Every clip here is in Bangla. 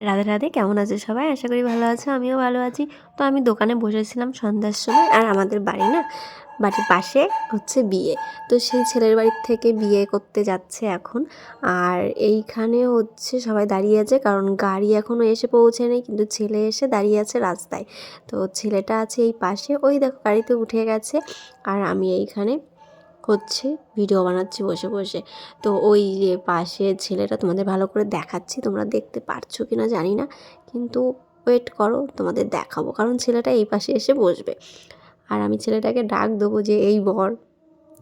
রাধে রাধে, কেমন আছে সবাই? আশা করি ভালো আছো, আমিও ভালো আছি। তো আমি দোকানে বসেছিলাম সন্ধ্যার সময়, আর আমাদের বাড়ি না, বাড়ির পাশে হচ্ছে বিয়ে। তো সেই ছেলের বাড়ির থেকে বিয়ে করতে যাচ্ছে এখন, আর এইখানে হচ্ছে সবাই দাঁড়িয়ে আছে, কারণ গাড়ি এখনও এসে পৌঁছেনি, কিন্তু ছেলে এসে দাঁড়িয়ে আছে রাস্তায়। তো ছেলেটা আছে এই পাশে, ওই দেখো গাড়িতে উঠে গেছে, আর আমি এইখানে হচ্ছে ভিডিও বানাচ্ছি বসে বসে। তো ওই যে পাশে ছেলেটা তোমাদের ভালো করে দেখাচ্ছি, তোমরা দেখতে পারছ কি না জানি না। কিন্তু ওয়েট করো, তোমাদের দেখাবো। কারণ ছেলেটা এই পাশে এসে বসবে। আর আমি ছেলেটাকে ডাক দেবো যে, এই বর।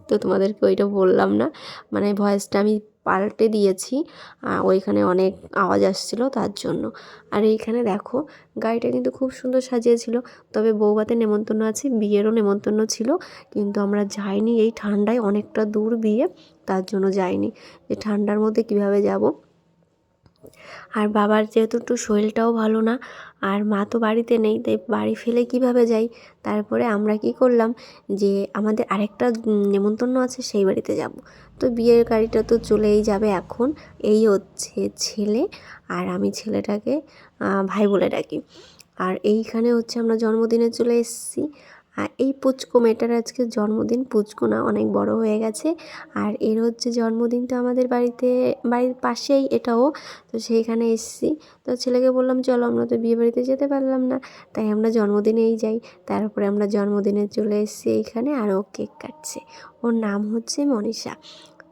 তো তোমাদেরকে ওইটা বললাম না। মানে ভয়েসটা আমি পাল্টে দিয়েছি ওইখানে অনেক আওয়াজ আসছিল তার জন্য। আর এইখানে দেখো, গাড়িটা কিন্তু খুব সুন্দর সাজিয়েছিল, তবে বৌবাতে নেমন্তন্ন আছে, বিয়েরও নেমন্তন্ন ছিল, কিন্তু আমরা যাইনি এই ঠান্ডায় অনেকটা দূর বিয়ে তার জন্য যাইনি। যে ঠান্ডার মধ্যে কীভাবে যাব? আর বাবার যেহেতু একটু শরীরটাও ভালো না, আর মা তো বাড়িতে নেই, তাই বাড়ি ফেলে কীভাবে যাই? তারপরে আমরা কি করলাম যে আমাদের আরেকটা নেমন্তন্ন আছে, সেই বাড়িতে যাব। তো বিয়ের গাড়িটা তো চলেই যাবে এখন, এই হচ্ছে ছেলে আর আমি ছেলেটাকে ভাই বলে ডাকি। আর এইখানে হচ্ছে আমরা জন্মদিনে চলে এসেছি। আর এই পুচকু মেয়েটার আজকে জন্মদিন। পুচকু না, অনেক বড় হয়ে গেছে। আর এর হচ্ছে জন্মদিন তো আমাদের বাড়িতে, বাড়ির পাশেই এটাও। তো সেইখানে এসেছি। তো ছেলেকে বললাম, চলো, আমরা তো বিয়ে বাড়িতে যেতে পারলাম না। তাই আমরা জন্মদিনেই যাই। তারপরে আমরা জন্মদিনে চলে এসেছি এইখানে আরও কেক কাটছে। ওর নাম হচ্ছে মনীষা।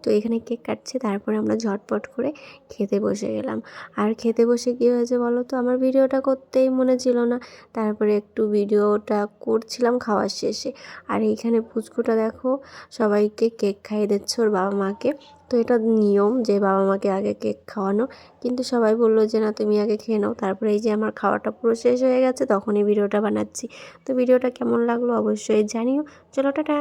তো এখানে কেক কাটছে, তারপরে আমরা ঝটপট করে খেতে বসে গেলাম। আর খেতে বসে কী হয়েছে বলো তো? আমার ভিডিওটা করতেই মনে ছিল না। তারপরে একটু ভিডিওটা করছিলাম খাওয়ার শেষে। আর এইখানে পুচকুটা দেখো, সবাইকে কেক খাইয়ে দিচ্ছে ওর বাবা মাকে। তো এটা নিয়ম যে বাবা মাকে আগে কেক খাওয়ানো। কিন্তু সবাই বলল যে, না, তুমি আগে খেয়ে নাও। তারপরে এই যে আমার খাওয়াটা পুরো শেষ হয়ে গেছে, তখনই ভিডিওটা বানাচ্ছি। তো ভিডিওটা কেমন লাগল অবশ্যই জানিও। চলো, টাটা!